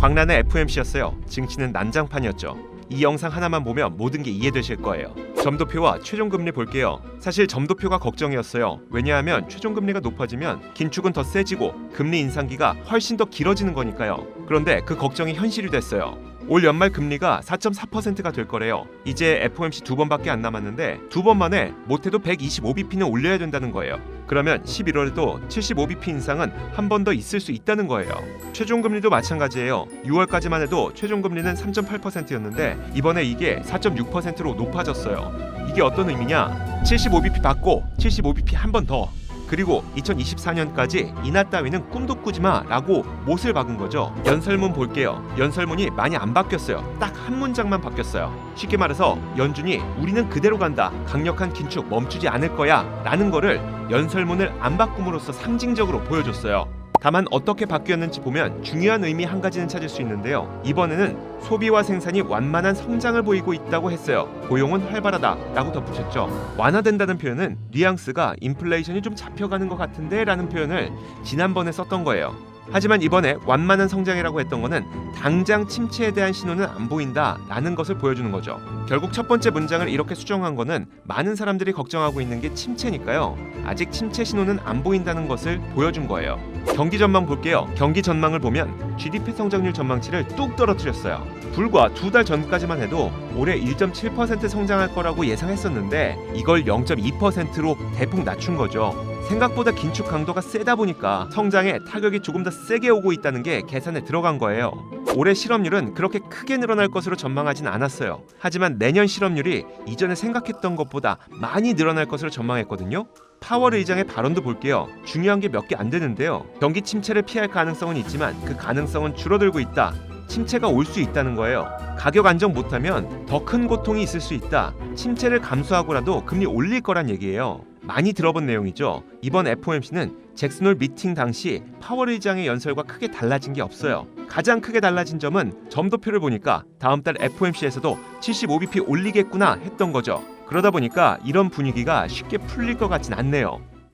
광란의 FOMC였어요. 증시는 난장판이었죠. 이 영상 하나만 보면 모든 게 이해되실 거예요. 점도표와 최종금리 볼게요. 사실 점도표가 걱정이었어요. 왜냐하면 최종금리가 높아지면 긴축은 더 세지고 금리 인상기가 훨씬 더 길어지는 거니까요. 그런데 그 걱정이 현실이 됐어요. 올 연말 금리가 4.4%가 될 거래요. 이제 FOMC 두 번밖에 안 남았는데 두 번 만에 못해도 125bp는 올려야 된다는 거예요. 그러면 11월에도 75bp 인상은 한 번 더 있을 수 있다는 거예요. 최종 금리도 마찬가지예요. 6월까지만 해도 최종 금리는 3.8%였는데 이번에 이게 4.6%로 높아졌어요. 이게 어떤 의미냐? 75bp 받고 75bp 한 번 더. 그리고 2024년까지 인하 따위는 꿈도 꾸지 마라고 못을 박은 거죠. 연설문 볼게요. 연설문이 많이 안 바뀌었어요. 딱 한 문장만 바뀌었어요. 쉽게 말해서 연준이 우리는 그대로 간다. 강력한 긴축 멈추지 않을 거야 라는 거를 연설문을 안 바꿈으로써 상징적으로 보여줬어요. 다만 어떻게 바뀌었는지 보면 중요한 의미 한 가지는 찾을 수 있는데요. 이번에는 소비와 생산이 완만한 성장을 보이고 있다고 했어요. 고용은 활발하다 라고 덧붙였죠. 완화된다는 표현은 뉘앙스가 인플레이션이 좀 잡혀가는 것 같은데 라는 표현을 지난번에 썼던 거예요. 하지만 이번에 완만한 성장이라고 했던 거는 당장 침체에 대한 신호는 안 보인다라는 것을 보여주는 거죠. 결국 첫 번째 문장을 이렇게 수정한 거는 많은 사람들이 걱정하고 있는 게 침체니까요. 아직 침체 신호는 안 보인다는 것을 보여준 거예요. 경기 전망 볼게요. 경기 전망을 보면 GDP 성장률 전망치를 뚝 떨어뜨렸어요. 불과 두 달 전까지만 해도 올해 1.7% 성장할 거라고 예상했었는데 이걸 0.2%로 대폭 낮춘 거죠. 생각보다 긴축 강도가 세다 보니까 성장에 타격이 조금 더 세게 오고 있다는 게 계산에 들어간 거예요. 올해 실업률은 그렇게 크게 늘어날 것으로 전망하진 않았어요. 하지만 내년 실업률이 이전에 생각했던 것보다 많이 늘어날 것으로 전망했거든요. 파월 의장의 발언도 볼게요. 중요한 게 몇 개 안 되는데요. 경기 침체를 피할 가능성은 있지만 그 가능성은 줄어들고 있다. 침체가 올 수 있다는 거예요. 가격 안정 못하면 더 큰 고통이 있을 수 있다. 침체를 감수하고라도 금리 올릴 거란 얘기예요. 많이 들어본 내용이죠. 이번 FOMC는 잭슨홀 미팅 당시 파월 의장의 연설과 크게 달라진 게 없어요. 가장 크게 달라진 점은 점도표를 보니까 다음 달 FOMC에서도 75bp 올리겠구나 했던 거죠. 그러다 보니까 이런 분위기가 쉽게 풀릴 것 같진 않네요.